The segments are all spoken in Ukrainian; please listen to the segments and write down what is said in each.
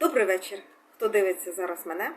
Добрий вечір. Хто дивиться зараз мене?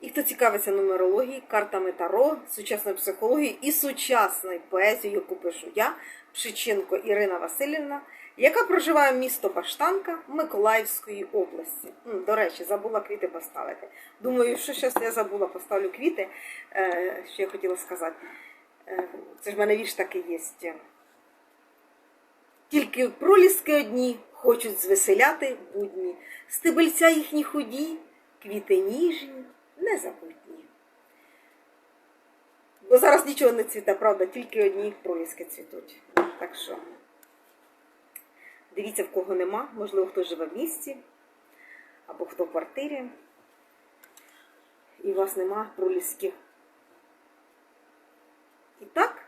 І хто цікавиться нумерологією, картами Таро, сучасною психологією і сучасною поезією, яку пишу я, Пшиченко Ірина Васильівна, яка проживає місто Баштанка Миколаївської області. До речі, забула квіти поставити. Думаю, що зараз я забула, поставлю квіти, Е, що я хотіла сказати. Е, Це ж в мене вірш такий є. Тільки проліски одні хочуть звеселяти будні, стебельця їхні худі, квіти ніжні, незабутні. Бо зараз нічого не цвіте, правда, тільки одні проліски цвітуть. Так що дивіться, в кого нема, можливо, хто живе в місті, або хто в квартирі, і у вас нема пролісків. І так,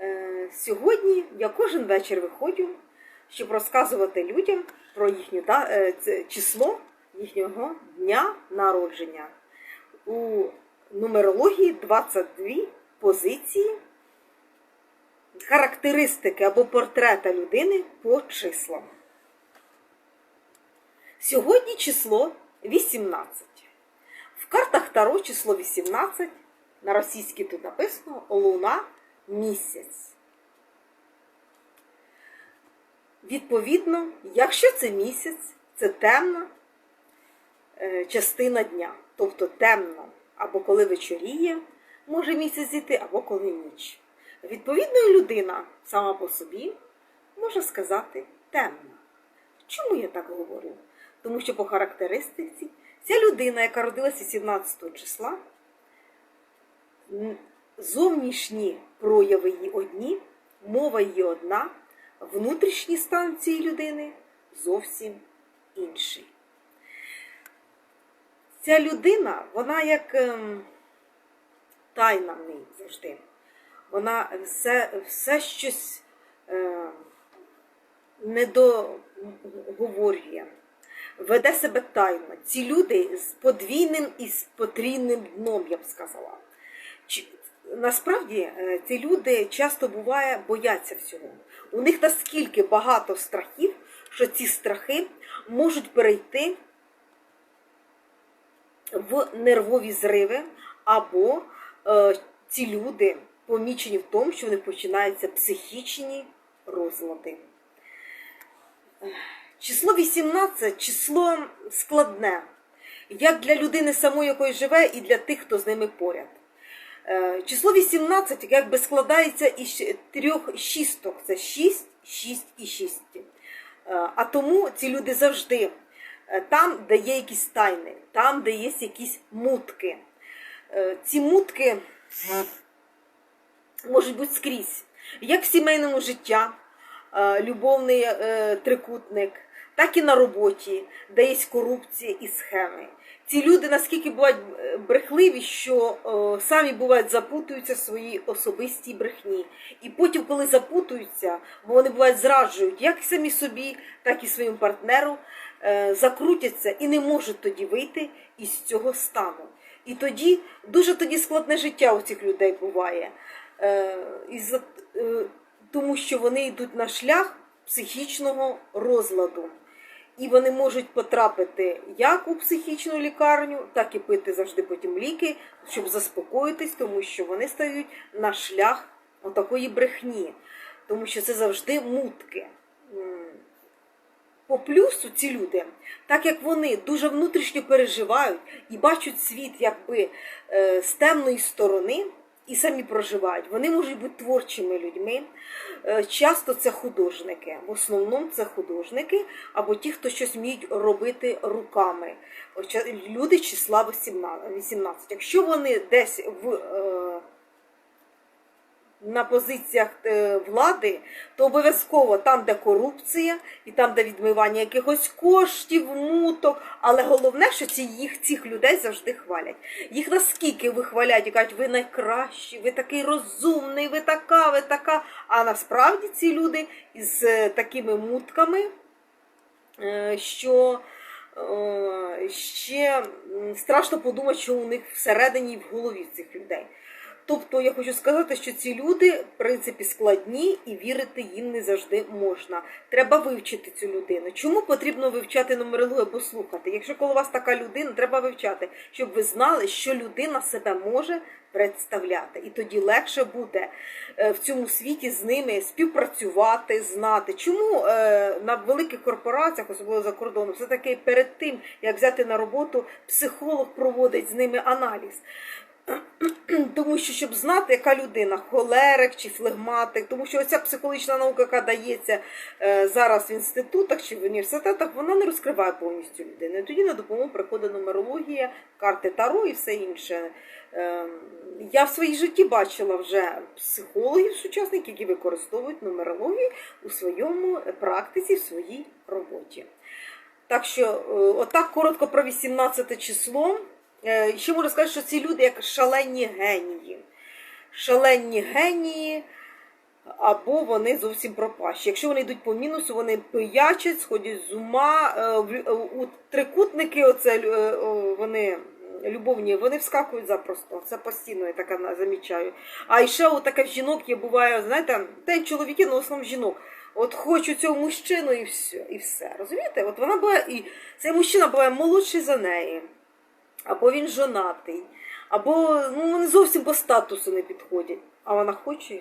Е, Сьогодні я кожен вечір виходжу, щоб розказувати людям про їхнє да- е, число їхнього дня народження. У нумерології 22 позиції характеристики або портрета людини по числам. Сьогодні число 18. В картах Таро число 18. На російській тут написано Луна місяць. Відповідно, якщо це місяць, це темна е, частина дня. Тобто темно, або коли вечоріє, може місяць зійти, або коли ніч. Відповідно, людина сама по собі може сказати темна. Чому я так говорю? Тому що по характеристиці ця людина, яка родилася 17 числа, зовнішні прояви її одні, мова її одна, внутрішній стан цієї людини зовсім інший. Ця людина, вона як ем, тайна в неї завжди. Вона все, все щось е, недоговорює, веде себе тайно. Ці люди з подвійним і з потрійним дном, я б сказала. Насправді е, ці люди часто буває бояться всього. У них наскільки багато страхів, що ці страхи можуть перейти в нервові зриви, або е, ці люди помічені в тому, що в них починаються психічні розлади. Число 18 число складне, як для людини самої, якої живе, і для тих, хто з ними поряд. Е, Число 18 якби складається із трьох шісток. Це 6, 6 і 6. Е, А тому ці люди завжди е, там, де є якісь тайни, там, де є якісь мутки. Ці мутки можуть бути скрізь. Як в сімейному житті, е, любовний трикутник, так і на роботі, де є корупція і схеми. Ці люди наскільки бувають е, брехливі, що е, самі бувають запутуються в своїй особистій брехні. І потім, коли запутуються, бо вони бувають зраджують як самі собі, так і своєму партнеру, е, закрутяться і не можуть тоді вийти із цього стану. І тоді дуже тоді складне життя у цих людей буває. Е, із, е, тому що вони йдуть на шлях психічного розладу. І вони можуть потрапити як у психічну лікарню, так і пити завжди потім ліки, щоб заспокоїтись, тому що вони стають на шлях отакої брехні, тому що це завжди мутки. По плюсу ці люди, так як вони дуже внутрішньо переживають і бачать світ якби е, з темної сторони, і самі проживають, вони можуть бути творчими людьми. Е, Часто це художники, в основному це художники або ті, хто щось вміють робити руками. Хоча Люди числа 18. 18. Якщо вони десь в е, на позиціях е, влади, то обов'язково там, де корупція, і там, де відмивання якихось коштів, муток. Але головне, що ці їх цих людей завжди хвалять. Їх наскільки вихвалять і кажуть, ви найкращі, ви такий розумний, ви така, ви така. А насправді ці люди із е, такими мутками, е, що ще страшно подумати, що у них всередині і в голові цих людей. Тобто я хочу сказати, що ці люди в принципі складні і вірити їм не завжди можна. Треба вивчити цю людину. Чому потрібно вивчати нумерологію або слухати? Якщо коло вас така людина, треба вивчати, щоб ви знали, що людина себе може представляти. І тоді легше буде е, в цьому світі з ними співпрацювати, знати. Чому е, на великих корпораціях, особливо за кордоном, все таки перед тим, як взяти на роботу, психолог проводить з ними аналіз. Тому що, щоб знати, яка людина, холерик чи флегматик, тому що оця психологічна наука, яка дається е, зараз в інститутах чи в університетах, вона не розкриває повністю людину. Тоді на допомогу приходить нумерологія, карти Таро і все інше. Е, я в своїй житті бачила вже психологів сучасних, які використовують нумерологію у своєму практиці, в своїй роботі. Так що, е, отак коротко про 18 число. Е, Ще можу сказати, що ці люди як шалені генії. Шалені генії, або вони зовсім пропащі. Якщо вони йдуть по мінусу, вони пиячать, сходять з ума. Е, У трикутники, оце, е, вони любовні, вони вскакують запросто. Це постійно я таке на- замічаю. А ще таке в жінок є, буває, знаєте, й чоловіки, але в основному жінок. От хочу цього мужчину і все. І все. Розумієте? От вона буває, і цей мужчина буває молодший за неї або він жонатий, або ну, вони зовсім по статусу не підходять, а вона хоче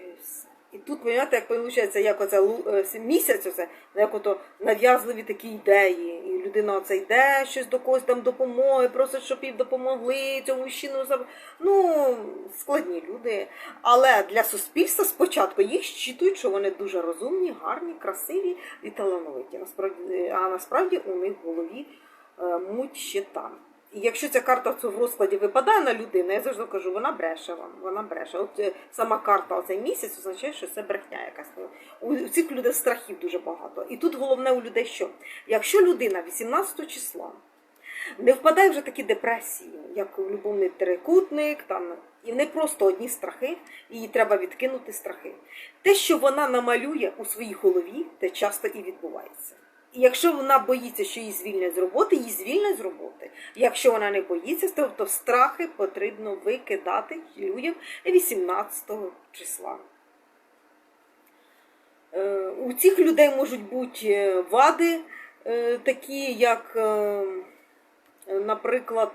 і тут, розумієте, як виходить, як оце е, місяць, оце, як ото нав'язливі такі ідеї. І людина оце йде, щось до когось там допомоги, просить, щоб їй допомогли, цьому мужчину Ну, складні люди. Але для суспільства спочатку їх щитують, що вони дуже розумні, гарні, красиві і талановиті. А насправді у них в голові е, муть ще там. Якщо ця карта в розкладі випадає на людину, я завжди кажу, вона бреше вам, вона бреше. От е, сама карта оцей місяць означає, що це брехня якась. У, цих людей страхів дуже багато. І тут головне у людей що? Якщо людина 18 числа не впадає вже такі депресії, як у любовний трикутник, там, і в неї просто одні страхи, їй треба відкинути страхи. Те, що вона намалює у своїй голові, те часто і відбувається. Якщо вона боїться, що її звільнять з роботи, її звільнять з роботи. Якщо вона не боїться, то, то страхи потрібно викидати людям 18 числа. Е, У цих людей можуть бути е, вади, е, такі як, наприклад,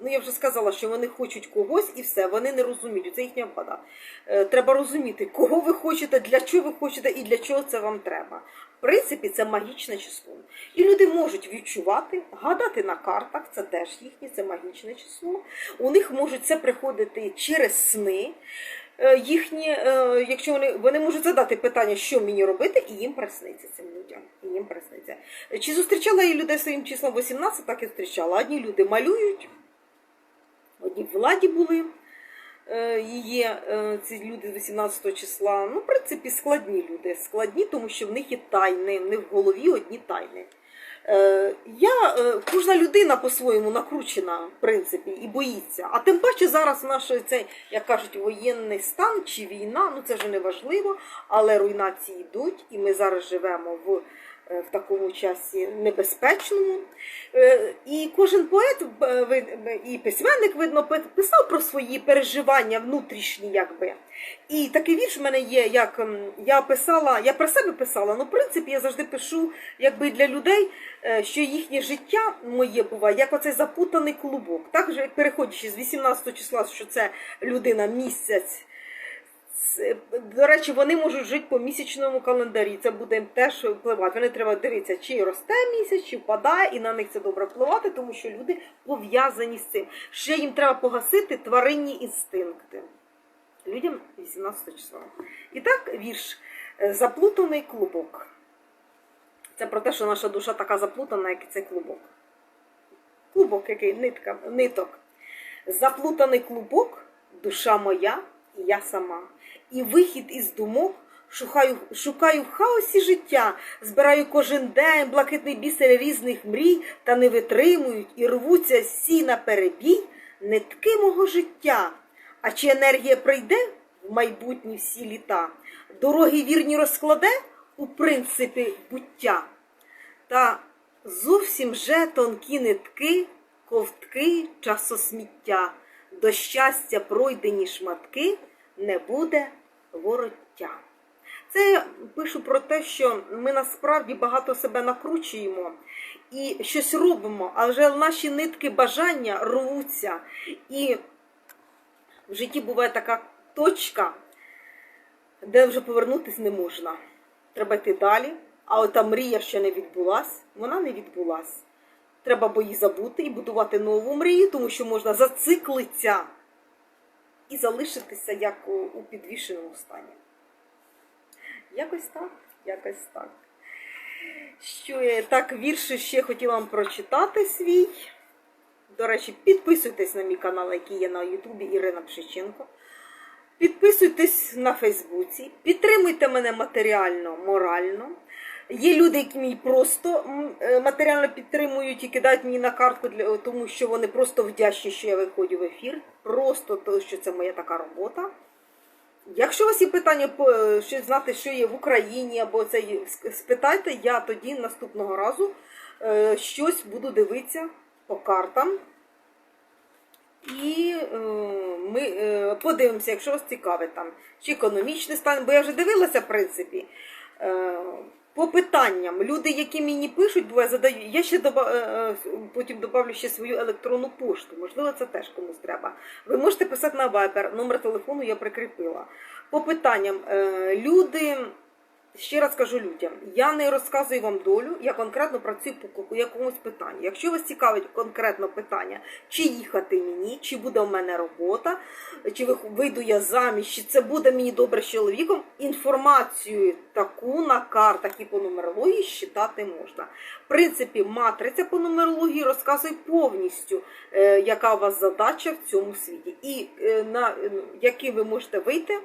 ну я вже сказала, що вони хочуть когось і все, вони не розуміють. Це їхня вада. Е, Треба розуміти, кого ви хочете, для чого ви хочете і для чого це вам треба. В принципі, це магічне число. І люди можуть відчувати, гадати на картах, це теж їхнє, це магічне число. У них можуть це приходити через сни. Е, Їхні, е, якщо вони, вони можуть задати питання, що мені робити, і їм присниться цим людям. І їм присниться. Чи зустрічала я людей своїм числом 18, так і зустрічала. Одні люди малюють, одні в владі були. е, Є е, ці люди з 18 числа. Ну, в принципі, складні люди. Складні, тому що в них є тайни, них в голові одні тайни. Е, Я, е, кожна людина по-своєму накручена, в принципі, і боїться. А тим паче зараз наш цей, як кажуть, воєнний стан чи війна, ну це вже не важливо, але руйнації йдуть, і ми зараз живемо в, е, в такому часі небезпечному. Е, І кожен поет е, і письменник, видно, писав про свої переживання внутрішні, якби. І такий вірш в мене є, як я писала, я про себе писала, ну, в принципі, я завжди пишу якби для людей, е, що їхнє життя моє буває, як оцей запутаний клубок. Так же, переходячи з 18 числа, що це людина місяць. До речі, вони можуть жити по місячному календарі. Це буде теж впливати. Вони треба дивитися, чи росте місяць, чи впадає, і на них це добре впливати, тому що люди пов'язані з цим. Ще їм треба погасити тваринні інстинкти. Людям 18 числа. І так, вірш Е, Заплутаний клубок. Це про те, що наша душа така заплутана, як і цей клубок. Клубок, який нитка, ниток. Заплутаний клубок, душа моя і я сама. І вихід із думок шукаю, шукаю в хаосі життя, збираю кожен день блакитний бісер різних мрій, та не витримують і рвуться всі на перебій нитки мого життя. А чи енергія прийде в майбутні всі літа? Дороги вірні розкладе у принципі буття. Та зовсім же тонкі нитки, ковтки часосміття до щастя пройдені шматки, не буде вороття. Це я пишу про те, що ми насправді багато себе накручуємо і щось робимо, але наші нитки бажання рвуться. І в житті буває така точка, де вже повернутися не можна. Треба йти далі. А ота мрія, що не відбулась, вона не відбулась. Треба бо її забути і будувати нову мрію, тому що можна зациклитися і залишитися як у, у підвішеному стані. Якось так, якось так. Що я так вірші ще хотіла вам прочитати свій. До речі, підписуйтесь на мій канал, який є на Ютубі Ірина Пшиченко. Підписуйтесь на Фейсбуці, підтримуйте мене матеріально, морально. Є люди, які мені просто е, матеріально підтримують і кидають мені на картку, для, тому що вони просто вдячні, що я виходжу в ефір. Просто тому, що це моя така робота. Якщо у вас є питання, е, що знати, що є в Україні, або це спитайте, я тоді наступного разу е, щось буду дивитися по картам. І е, ми е, подивимося, якщо вас цікавить там, чи економічний стан, бо я вже дивилася, в принципі. Е, по питанням, люди, які мені пишуть, бо я задаю, Я ще доба, е, е, потім додавлю ще свою електронну пошту. Можливо, це теж комусь треба. Ви можете писати на Viber, номер телефону я прикріпила. По питанням, е, люди, ще раз кажу людям, я не розказую вам долю, я конкретно працюю по якомусь питанню. Якщо вас цікавить конкретно питання, чи їхати мені, чи буде в мене робота, чи ви- вийду я заміж, чи це буде мені добре з чоловіком, інформацію таку на картах і по нумерології считати можна. В принципі, матриця по нумерології розказує повністю, е, яка у вас задача в цьому світі, і е, на е, які ви можете вийти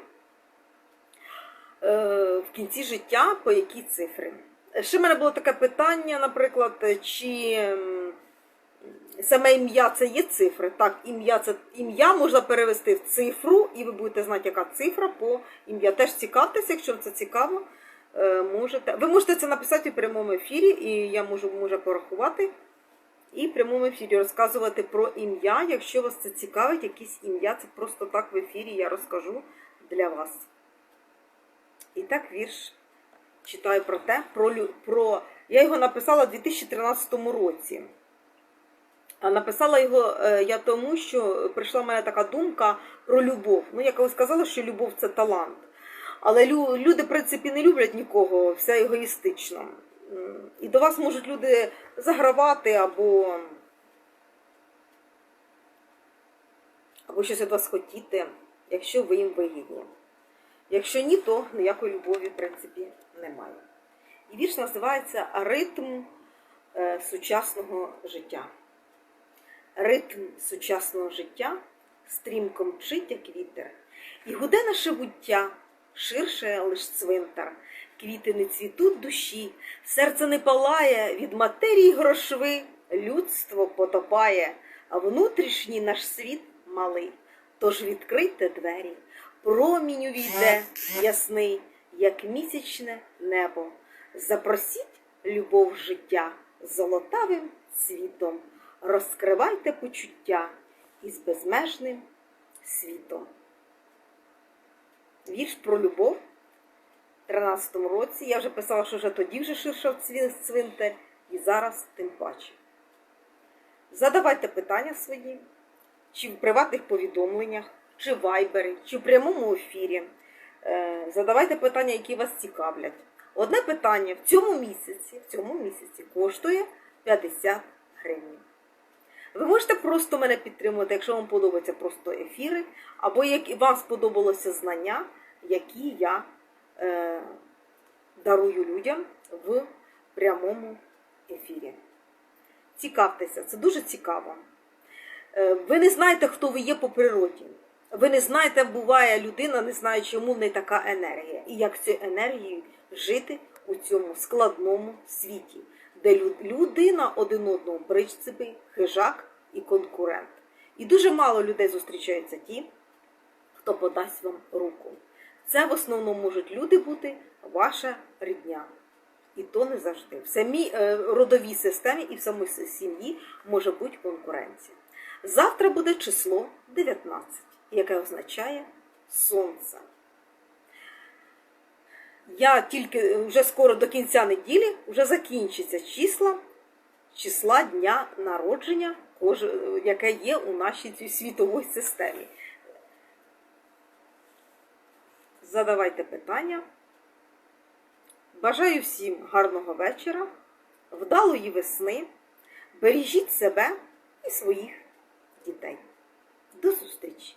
в кінці життя, по які цифри. Ще в мене було таке питання, наприклад, чи саме ім'я це є цифри. Так, ім'я це ім'я можна перевести в цифру, і ви будете знати, яка цифра по ім'я. Теж цікавтеся, якщо це цікаво, е, можете. Ви можете це написати у прямому ефірі, і я можу може порахувати. І в прямому ефірі розказувати про ім'я. Якщо вас це цікавить, якесь ім'я, це просто так в ефірі я розкажу для вас. І так вірш читаю про те, про, про... я його написала у 2013 році. А написала його е, я тому, що прийшла в мене така думка про любов. Ну, я колись сказала, що любов це талант. Але люди, в принципі, не люблять нікого, все егоїстично. І до вас можуть люди загравати або, або щось від вас хотіти, якщо ви їм вигідні. Якщо ні, то ніякої любові, в принципі, немає. І вірш називається Ритм е, сучасного життя. Ритм сучасного життя стрімко мчить, як вітер, і гуде наше буття, ширше лиш цвинтар. Квіти не цвітуть душі, серце не палає, від матерії грошви людство потопає, а внутрішній наш світ малий. Тож відкрийте двері, промінь увійде ясний, як місячне небо. Запросіть любов життя золотавим світом, розкривайте почуття із безмежним світом. Вірш про любов в 13-му році. Я вже писала, що вже тоді вже ширшав цвинтар, і зараз тим паче. Задавайте питання свої, чи в приватних повідомленнях, чи вайбері, чи в прямому ефірі. Е, Задавайте питання, які вас цікавлять. Одне питання в цьому місяці, в цьому місяці коштує 50 гривень. Ви можете просто мене підтримувати, якщо вам подобаються просто ефіри, або як вам сподобалося знання, які я е, дарую людям в прямому ефірі. Цікавтеся, це дуже цікаво. Е, ви не знаєте, хто ви є по природі. Ви не знаєте, буває людина, не знає, чому в неї така енергія. І як цією енергією жити у цьому складному світі, де людина один одному причцепи, хижак і конкурент. І дуже мало людей зустрічаються ті, хто подасть вам руку. Це в основному можуть люди бути ваша рідня. І то не завжди. В самій е, родовій системі і в самій сім'ї може бути конкуренція. Завтра буде число 19, яке означає сонце. Я тільки вже скоро до кінця неділі вже закінчиться числа, числа дня народження, яке є у нашій світовій системі. Задавайте питання. Бажаю всім гарного вечора, вдалої весни. Бережіть себе і своїх дітей. До зустрічі!